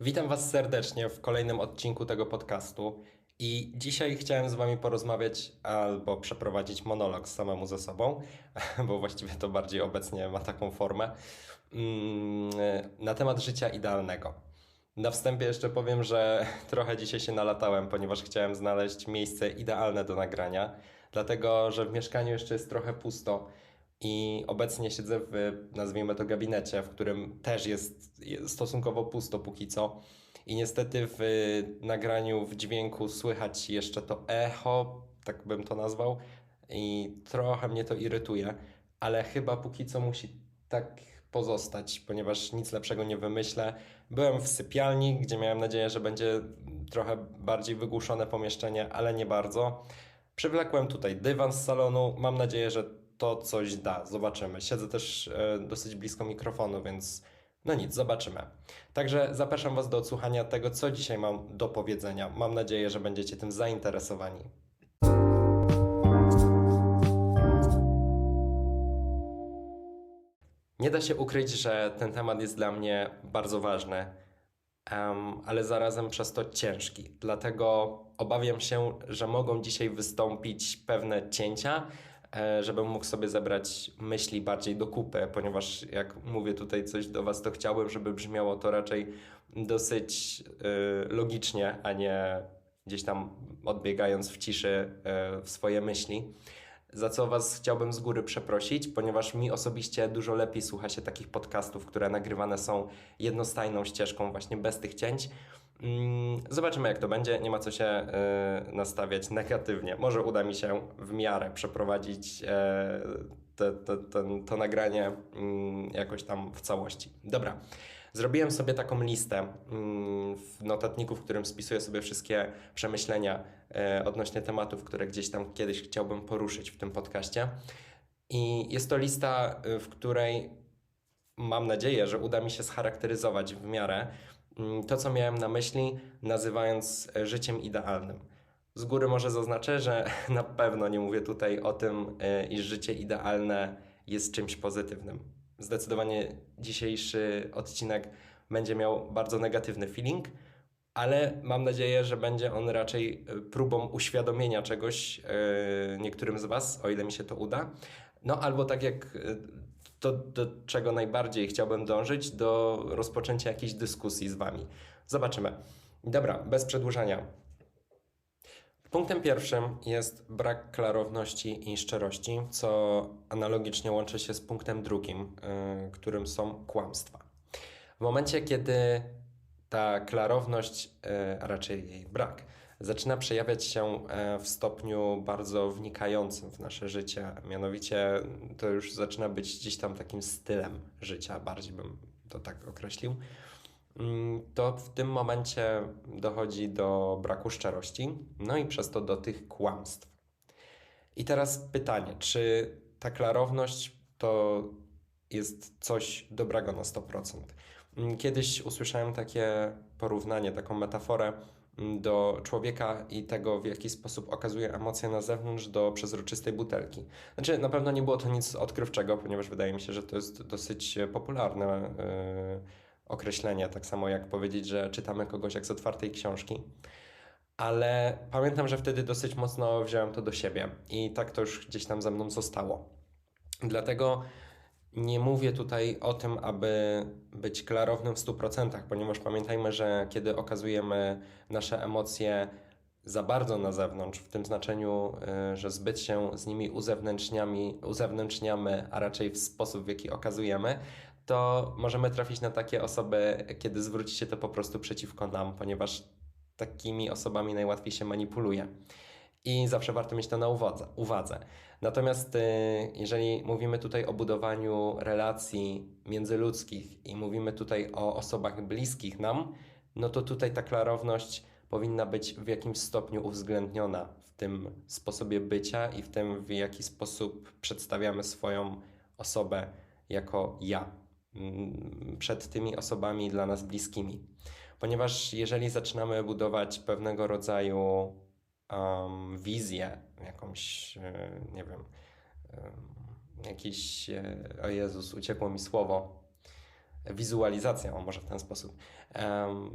Witam Was serdecznie w kolejnym odcinku tego podcastu. I dzisiaj chciałem z Wami porozmawiać albo przeprowadzić monolog samemu ze sobą, bo właściwie to bardziej obecnie ma taką formę, mm, na temat życia idealnego. Na wstępie jeszcze powiem, że trochę dzisiaj się nalatałem, ponieważ chciałem znaleźć miejsce idealne do nagrania, dlatego że w mieszkaniu jeszcze jest trochę pusto i obecnie siedzę w, nazwijmy to, gabinecie, w którym też jest stosunkowo pusto póki co. I niestety w nagraniu, w dźwięku słychać jeszcze to echo, tak bym to nazwał, i trochę mnie to irytuje, ale chyba póki co musi tak pozostać, ponieważ nic lepszego nie wymyślę. Byłem w sypialni, gdzie miałem nadzieję, że będzie trochę bardziej wygłuszone pomieszczenie, ale nie bardzo. Przywlekłem tutaj dywan z salonu. Mam nadzieję, że to coś da. Zobaczymy. Siedzę też e, dosyć blisko mikrofonu, więc no nic, zobaczymy. Także zapraszam Was do odsłuchania tego, co dzisiaj mam do powiedzenia. Mam nadzieję, że będziecie tym zainteresowani. Nie da się ukryć, że ten temat jest dla mnie bardzo ważny, em, ale zarazem przez to ciężki. Dlatego obawiam się, że mogą dzisiaj wystąpić pewne cięcia, żebym mógł sobie zebrać myśli bardziej do kupy, ponieważ jak mówię tutaj coś do Was, to chciałbym, żeby brzmiało to raczej dosyć y, logicznie, a nie gdzieś tam odbiegając w ciszy y, w swoje myśli. Za co Was chciałbym z góry przeprosić, ponieważ mi osobiście dużo lepiej słucha się takich podcastów, które nagrywane są jednostajną ścieżką, właśnie bez tych cięć. Mm, Zobaczymy, jak to będzie. Nie ma co się y, nastawiać negatywnie. Może uda mi się w miarę przeprowadzić y, te, te, ten, to nagranie mm, jakoś tam w całości. Dobra. Zrobiłem sobie taką listę mm, w notatniku, w którym spisuję sobie wszystkie przemyślenia e, odnośnie tematów, które gdzieś tam kiedyś chciałbym poruszyć w tym podcaście. I jest to lista, y, w której mam nadzieję, że uda mi się scharakteryzować w miarę to, co miałem na myśli, nazywając e, życiem idealnym. Z góry może zaznaczę, że na pewno nie mówię tutaj o tym, e, iż życie idealne jest czymś pozytywnym. Zdecydowanie dzisiejszy odcinek będzie miał bardzo negatywny feeling, ale mam nadzieję, że będzie on raczej e, próbą uświadomienia czegoś niektórym z Was, o ile mi się to uda. No albo tak jak to, do czego najbardziej chciałbym dążyć, do rozpoczęcia jakiejś dyskusji z Wami. Zobaczymy. Dobra, bez przedłużania. Punktem pierwszym jest brak klarowności i szczerości, co analogicznie łączy się z punktem drugim, yy, którym są kłamstwa. W momencie, kiedy ta klarowność, yy, a raczej jej brak, zaczyna przejawiać się yy, w stopniu bardzo wnikającym w nasze życie, mianowicie to już zaczyna być gdzieś tam takim stylem życia, bardziej bym to tak określił Mm, to w tym momencie dochodzi do braku szczerości, no i przez to do tych kłamstw. I teraz pytanie, czy ta klarowność to jest coś dobrego na 100%? Mm, Kiedyś usłyszałem takie porównanie, taką metaforę do człowieka i tego, w jaki sposób okazuje emocje na zewnątrz do przezroczystej butelki. Znaczy, na pewno nie było to nic odkrywczego, ponieważ wydaje mi się, że to jest dosyć popularne. Yy, określenie, tak samo jak powiedzieć, że czytamy kogoś jak z otwartej książki. Ale pamiętam, że wtedy dosyć mocno wziąłem to do siebie i tak to już gdzieś tam ze mną zostało. Dlatego nie mówię tutaj o tym, aby być klarownym w 100%, ponieważ pamiętajmy, że kiedy okazujemy nasze emocje za bardzo na zewnątrz, w tym znaczeniu, y, że zbyt się z nimi uzewnętrzniamy, uzewnętrzniamy, a raczej w sposób, w jaki okazujemy, to możemy trafić na takie osoby, kiedy zwróci się to po prostu przeciwko nam, ponieważ takimi osobami najłatwiej się manipuluje. I zawsze warto mieć to na uwadze. uwadze. Natomiast y, jeżeli mówimy tutaj o budowaniu relacji międzyludzkich i mówimy tutaj o osobach bliskich nam, no to tutaj ta klarowność powinna być w jakimś stopniu uwzględniona w tym sposobie bycia i w tym, w jaki sposób przedstawiamy swoją osobę jako ja. Mm, przed tymi osobami dla nas bliskimi. Ponieważ jeżeli zaczynamy budować pewnego rodzaju um, wizję, jakąś, e, nie wiem, jakiś, e, o Jezus, uciekło mi słowo, wizualizacja, o może w ten sposób,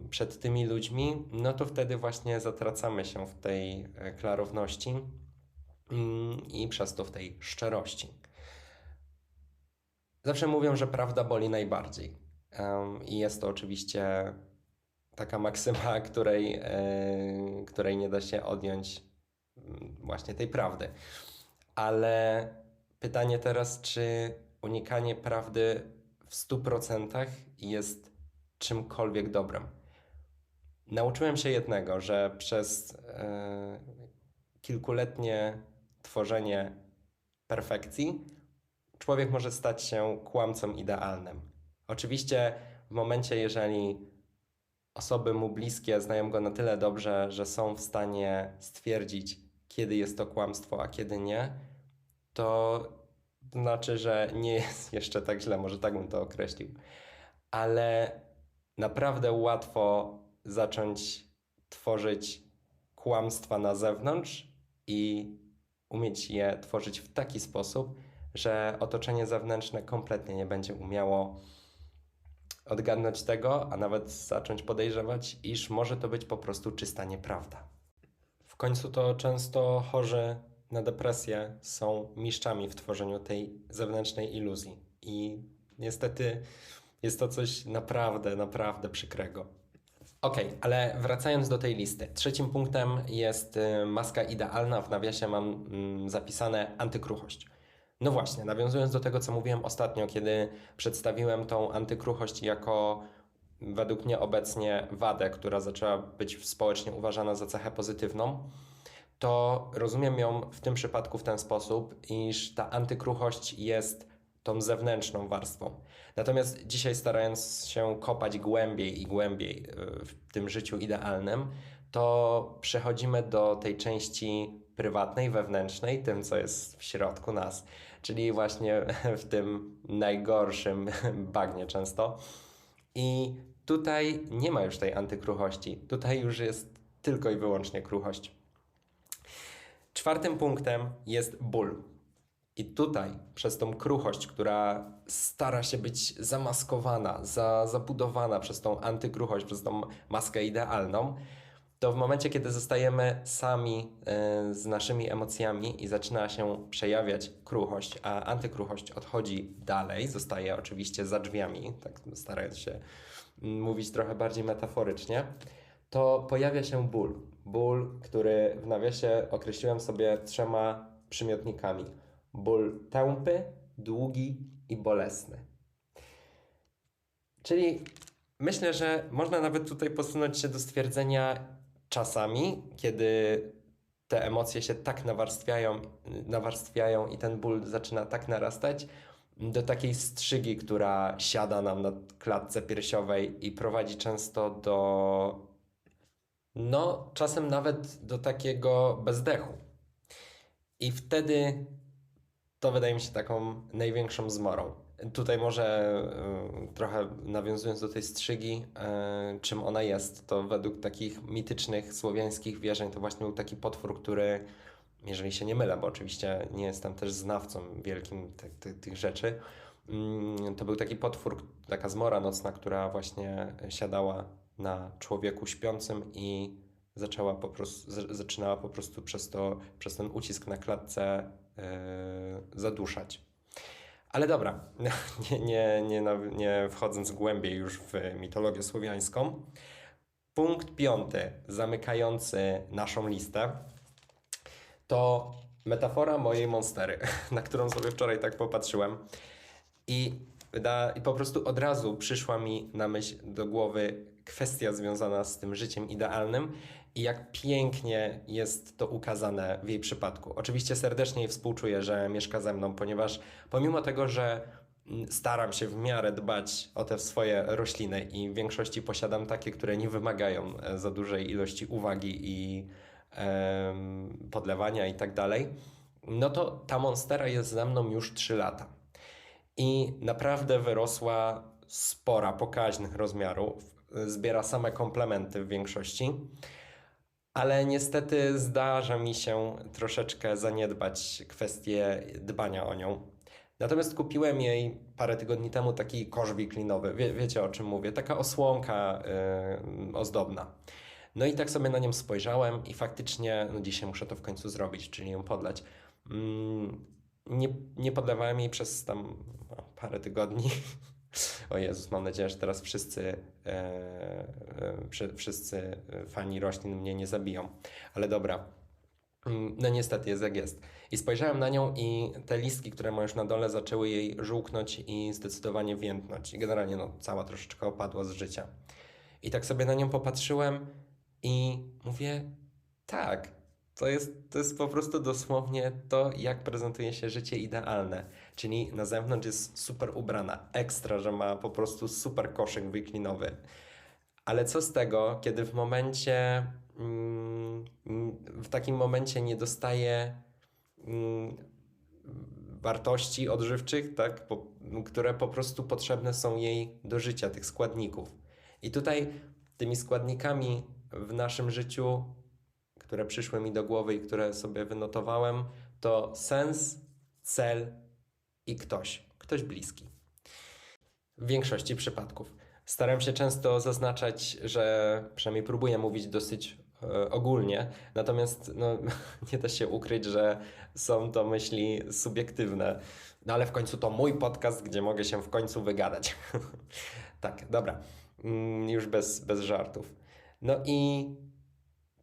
przed tymi ludźmi, no to wtedy właśnie zatracamy się w tej e, klarowności mm, i przez to w tej szczerości. Zawsze mówią, że prawda boli najbardziej. I jest to oczywiście taka maksyma, której, e, której nie da się odjąć mm, właśnie tej prawdy. Ale pytanie teraz, czy unikanie prawdy w 100% jest czymkolwiek dobrem? Nauczyłem się jednego, że przez e, kilkuletnie tworzenie perfekcji człowiek może stać się kłamcą idealnym. Oczywiście w momencie, jeżeli osoby mu bliskie znają go na tyle dobrze, że są w stanie stwierdzić, kiedy jest to kłamstwo, a kiedy nie, to znaczy, że nie jest jeszcze tak źle, może tak bym to określił. Ale naprawdę łatwo zacząć tworzyć kłamstwa na zewnątrz i umieć je tworzyć w taki sposób, że otoczenie zewnętrzne kompletnie nie będzie umiało odgadnąć tego, a nawet zacząć podejrzewać, iż może to być po prostu czysta nieprawda. W końcu to często chorzy na depresję są mistrzami w tworzeniu tej zewnętrznej iluzji. I niestety jest to coś naprawdę, naprawdę przykrego. Ok, ale wracając do tej listy. Trzecim punktem jest y, maska idealna. W nawiasie mam mm, zapisane antykruchość. No właśnie, nawiązując do tego, co mówiłem ostatnio, kiedy przedstawiłem tą antykruchość jako według mnie obecnie wadę, która zaczęła być społecznie uważana za cechę pozytywną, to rozumiem ją w tym przypadku w ten sposób, iż ta antykruchość jest tą zewnętrzną warstwą. Natomiast dzisiaj starając się kopać głębiej i głębiej y, w tym życiu idealnym, to przechodzimy do tej części prywatnej, wewnętrznej, tym co jest w środku nas czyli właśnie w tym najgorszym bagnie często. I tutaj nie ma już tej antykruchości. Tutaj już jest tylko i wyłącznie kruchość. Czwartym punktem jest ból. I tutaj, przez tą kruchość, która stara się być zamaskowana, za, zabudowana przez tą antykruchość, przez tą maskę idealną, to w momencie, kiedy zostajemy sami e, z naszymi emocjami i zaczyna się przejawiać kruchość, a antykruchość odchodzi dalej, zostaje oczywiście za drzwiami, tak starając się mówić trochę bardziej metaforycznie, to pojawia się ból. Ból, który w nawiasie określiłem sobie trzema przymiotnikami. Ból tępy, długi i bolesny. Czyli myślę, że można nawet tutaj posunąć się do stwierdzenia, czasami, kiedy te emocje się tak nawarstwiają, nawarstwiają i ten ból zaczyna tak narastać, do takiej strzygi, która siada nam na klatce piersiowej i prowadzi często do, no, czasem nawet do takiego bezdechu. I wtedy to wydaje mi się taką największą zmorą. Tutaj może y, trochę nawiązując do tej strzygi, y, czym ona jest, to według takich mitycznych słowiańskich wierzeń to właśnie był taki potwór, który, jeżeli się nie mylę, bo oczywiście nie jestem też znawcą wielkim tych rzeczy, mm, to był taki potwór, taka zmora nocna, która właśnie siadała na człowieku śpiącym i zaczęła po prostu, zaczynała po prostu przez, to, przez ten ucisk na klatce yy, zaduszać. Ale dobra, nie, nie, nie, nie wchodząc głębiej już w mitologię słowiańską. Punkt piąty, zamykający naszą listę, to metafora mojej monstery, na którą sobie wczoraj tak popatrzyłem. I, I po prostu od razu przyszła mi na myśl do głowy kwestia związana z tym życiem idealnym i jak pięknie jest to ukazane w jej przypadku. Oczywiście serdecznie jej współczuję, że mieszka ze mną, ponieważ pomimo tego, że mm, staram się w miarę dbać o te swoje rośliny i w większości posiadam takie, które nie wymagają e, za dużej ilości uwagi i podlewania i tak dalej, no to ta monstera jest ze mną już 3 lata. I naprawdę wyrosła spora, pokaźnych rozmiarów. Zbiera same komplementy w większości ale niestety zdarza mi się troszeczkę zaniedbać kwestię dbania o nią. Natomiast kupiłem jej parę tygodni temu taki kosz wiklinowy. Wie, wiecie o czym mówię? Taka osłonka yy, ozdobna. No i tak sobie na nią spojrzałem i faktycznie, no dzisiaj muszę to w końcu zrobić, czyli ją podlać. Mm, nie, nie podlewałem jej przez tam no, parę tygodni. O Jezus, mam nadzieję, że teraz wszyscy, e, e, wszy- wszyscy fani roślin mnie nie zabiją. Ale dobra. Mm, No niestety jest jak jest. I spojrzałem na nią i te listki, które ma już na dole, zaczęły jej żółknąć i zdecydowanie więdnąć. I generalnie no, cała troszeczkę opadła z życia. I tak sobie na nią popatrzyłem i mówię, tak, to jest, to jest po prostu dosłownie to, jak prezentuje się życie idealne. Czyli na zewnątrz jest super ubrana, ekstra, że ma po prostu super koszyk wyklinowy. Ale co z tego, kiedy w momencie, mm, w takim momencie nie dostaje mm, wartości odżywczych, tak, które po prostu potrzebne są jej do życia, tych składników. I tutaj tymi składnikami w naszym życiu, które przyszły mi do głowy i które sobie wynotowałem, to sens, cel i ktoś, ktoś bliski. W większości przypadków. Staram się często zaznaczać, że przynajmniej próbuję mówić dosyć e, ogólnie, natomiast no, nie da się ukryć, że są to myśli subiektywne. No ale w końcu to mój podcast, gdzie mogę się w końcu wygadać. tak, dobra. Mm, Już bez, bez żartów. No i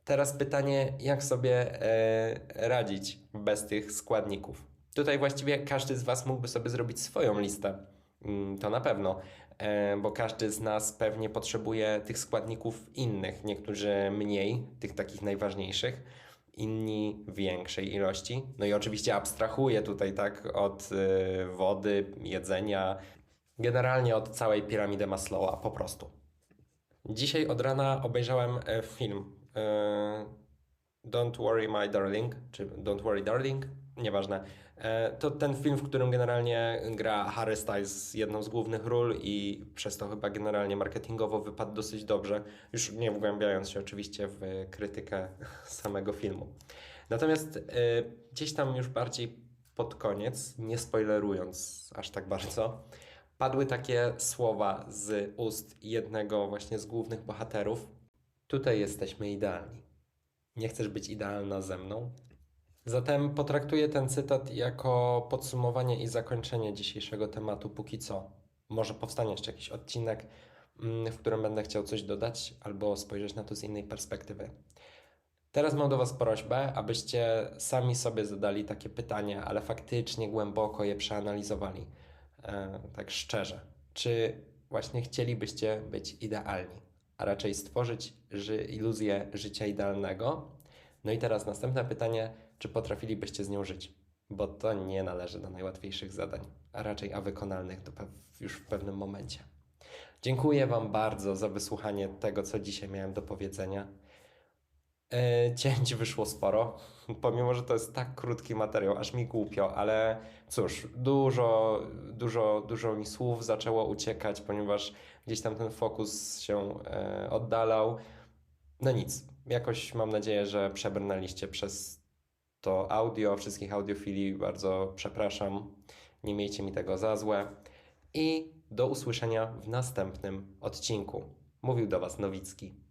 teraz pytanie, jak sobie e, radzić bez tych składników? Tutaj właściwie każdy z Was mógłby sobie zrobić swoją listę. Mm, To na pewno, e, bo każdy z nas pewnie potrzebuje tych składników innych. Niektórzy mniej, tych takich najważniejszych, inni większej ilości. No i oczywiście abstrahuję tutaj tak od e, wody, jedzenia, generalnie od całej piramidy Maslowa po prostu. Dzisiaj od rana obejrzałem film Don't Worry My Darling, czy Don't Worry Darling, nieważne. E, To ten film, w którym generalnie gra Harry Styles jedną z głównych ról i przez to chyba generalnie marketingowo wypadł dosyć dobrze, już nie wgłębiając się oczywiście w krytykę samego filmu. Natomiast e, gdzieś tam już bardziej pod koniec, nie spoilerując aż tak bardzo, padły takie słowa z ust jednego właśnie z głównych bohaterów. Tutaj jesteśmy idealni. Nie chcesz być idealna ze mną? Zatem potraktuję ten cytat jako podsumowanie i zakończenie dzisiejszego tematu póki co. Może powstanie jeszcze jakiś odcinek, mm, w którym będę chciał coś dodać albo spojrzeć na to z innej perspektywy. Teraz mam do Was prośbę, abyście sami sobie zadali takie pytania, ale faktycznie głęboko je przeanalizowali. E, tak szczerze. Czy właśnie chcielibyście być idealni, a raczej stworzyć ży- iluzję życia idealnego? No i teraz następne pytanie, czy potrafilibyście z nią żyć? Bo to nie należy do najłatwiejszych zadań, a raczej a wykonalnych już w pewnym momencie. Dziękuję Wam bardzo za wysłuchanie tego, co dzisiaj miałem do powiedzenia. E, Cięć wyszło sporo, pomimo że to jest tak krótki materiał, aż mi głupio, ale cóż, dużo, dużo, dużo mi słów zaczęło uciekać, ponieważ gdzieś tam ten fokus się e, oddalał. No nic, jakoś mam nadzieję, że przebrnęliście przez to audio. Wszystkich audiofili bardzo przepraszam, nie miejcie mi tego za złe. I do usłyszenia w następnym odcinku. Mówił do Was Nowicki.